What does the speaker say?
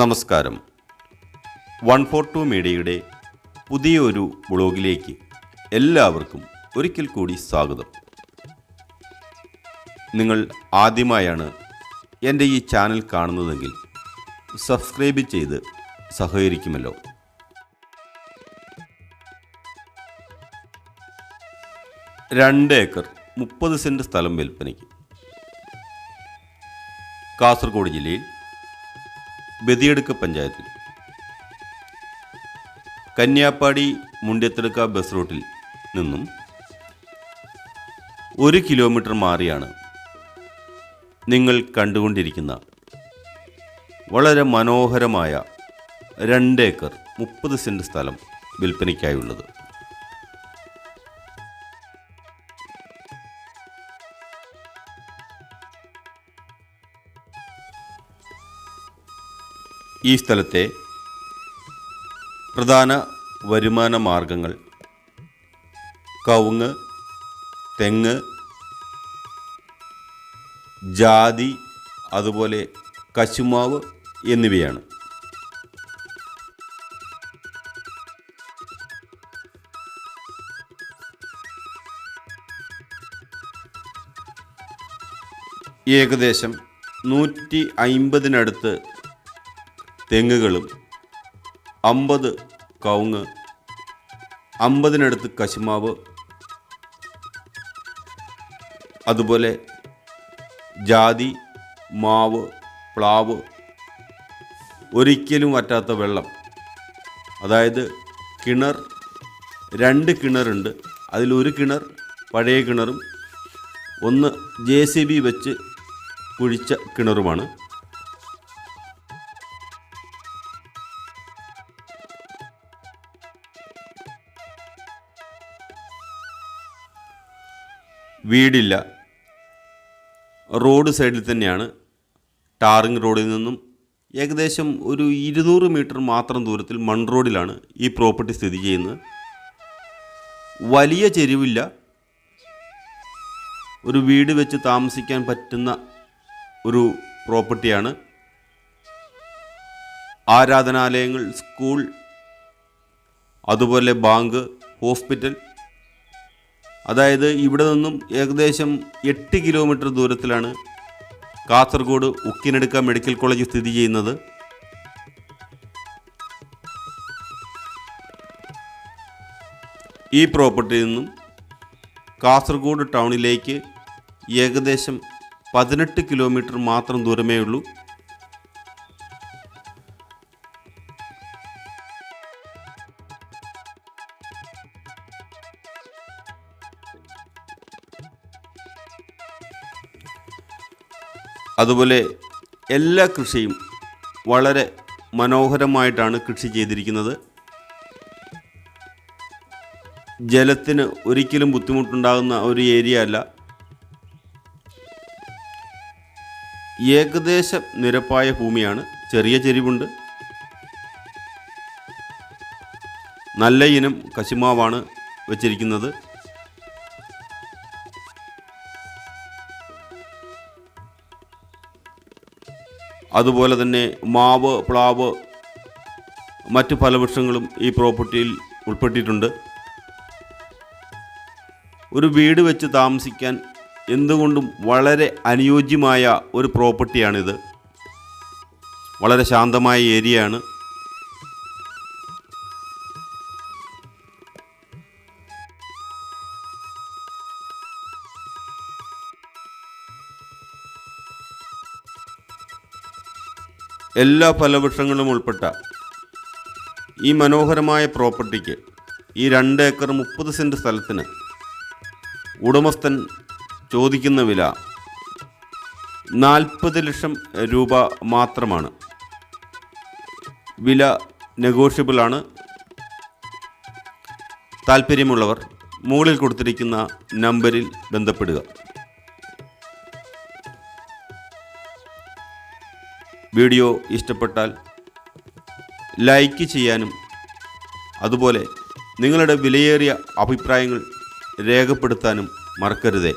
നമസ്കാരം. One four to മീഡിയയുടെ പുതിയൊരു ബ്ലോഗിലേക്ക് എല്ലാവർക്കും ഒരിക്കൽ കൂടി സ്വാഗതം. നിങ്ങൾ ആദ്യമായാണ് എന്റെ ഈ ചാനൽ കാണുന്നതെങ്കിൽ സബ്സ്ക്രൈബ് ചെയ്ത് സഹകരിക്കുമല്ലോ. രണ്ട് ഏക്കർ മുപ്പത് സെന്റ് സ്ഥലം വിൽപ്പനയ്ക്ക്. കാസർഗോഡ് ജില്ലയിൽ ബദിയടുക്ക പഞ്ചായത്തിൽ. കന്യാപ്പാടി മുണ്ടിയത്തെടുക്ക ബസ് റൂട്ടിൽ നിന്നും ഒരു കിലോമീറ്റർ മാറിയാണ് നിങ്ങൾ കണ്ടുകൊണ്ടിരിക്കുന്ന വളരെ മനോഹരമായ രണ്ട് ഏക്കർ മുപ്പത് സെന്റ് സ്ഥലം വിൽപ്പനയ്ക്കായുള്ളത്. ഈ സ്ഥലത്തെ പ്രധാന വരുമാന മാർഗങ്ങൾ. കവുങ്ങ് തെങ്ങ് ജാതി അതുപോലെ കശുമാവ് എന്നിവയാണ്. ഏകദേശം നൂറ്റി അയിമ്പതിനടുത്ത് തെങ്ങുകളും അമ്പത് കവുങ്ങ് അമ്പതിനടുത്ത് കശുമാവ് അതുപോലെ ജാതി മാവ് പ്ലാവ് ഒരിക്കലും വറ്റാത്ത വെള്ളം. അതായത് കിണർ രണ്ട് കിണറുണ്ട്. അതിലൊരു കിണർ പഴയ കിണറും ഒന്ന് ജെ സി ബി വെച്ച് കുഴിച്ച കിണറുമാണ്. വീടില്ല. റോഡ് സൈഡിൽ തന്നെയാണ്. ടാറിങ് റോഡിൽ നിന്നും ഏകദേശം ഒരു ഇരുന്നൂറ് മീറ്റർ മാത്രം ദൂരത്തിൽ മൺ റോഡിലാണ് ഈ പ്രോപ്പർട്ടി സ്ഥിതി ചെയ്യുന്നത്. വലിയ ചെരിവില്ല. ഒരു വീട് വെച്ച് താമസിക്കാൻ പറ്റുന്ന ഒരു പ്രോപ്പർട്ടിയാണ്. ആരാധനാലയങ്ങൾ സ്കൂൾ അതുപോലെ ബാങ്ക് ഹോസ്പിറ്റൽ അതായത് ഇവിടെ നിന്നും ഏകദേശം എട്ട് കിലോമീറ്റർ ദൂരത്തിലാണ് കാസർഗോഡ് ഉക്കിനെടുക്ക മെഡിക്കൽ കോളേജ് സ്ഥിതി ചെയ്യുന്നത്. ഈ പ്രോപ്പർട്ടിയിൽ നിന്നും കാസർഗോഡ് ടൗണിലേക്ക് ഏകദേശം പതിനെട്ട് കിലോമീറ്റർ മാത്രം ദൂരമേ ഉള്ളൂ അതുപോലെ എല്ലാ കൃഷിയും വളരെ മനോഹരമായിട്ടാണ് കൃഷി ചെയ്തിരിക്കുന്നത്. ജലത്തിന് ഒരിക്കലും ബുദ്ധിമുട്ടുണ്ടാകുന്ന ഒരു ഏരിയ അല്ല. ഏകദേശം നിരപ്പായ ഭൂമിയാണ്. ചെറിയ ചെരിവുണ്ട്. നല്ല ഇനം കശുമാവാണ് വച്ചിരിക്കുന്നത്. അതുപോലെ തന്നെ മാവ് പ്ലാവ് മറ്റ് ഫലവൃക്ഷങ്ങളും ഈ പ്രോപ്പർട്ടിയിൽ ഉൾപ്പെട്ടിട്ടുണ്ട്. ഒരു വീട് വെച്ച് താമസിക്കാൻ എന്തുകൊണ്ടും വളരെ അനുയോജ്യമായ ഒരു പ്രോപ്പർട്ടിയാണിത്. വളരെ ശാന്തമായ ഏരിയയാണ്. എല്ലാ ഫലവൃക്ഷങ്ങളും ഉൾപ്പെട്ട ഈ മനോഹരമായ പ്രോപ്പർട്ടിക്ക് ഈ രണ്ട് ഏക്കർ മുപ്പത് സെന്റ് സ്ഥലത്തിന് ഉടമസ്ഥൻ ചോദിക്കുന്ന വില നാൽപ്പത് ലക്ഷം രൂപ മാത്രമാണ്. വില നെഗോഷ്യബിളാണ് താല്പര്യമുള്ളവർ മുകളിൽ കൊടുത്തിരിക്കുന്ന നമ്പറിൽ ബന്ധപ്പെടുക. വീഡിയോ ഇഷ്ടപ്പെട്ടാൽ ലൈക്ക് ചെയ്യാനും അതുപോലെ നിങ്ങളുടെ വിലയേറിയ അഭിപ്രായങ്ങൾ രേഖപ്പെടുത്താനും മറക്കരുതേ.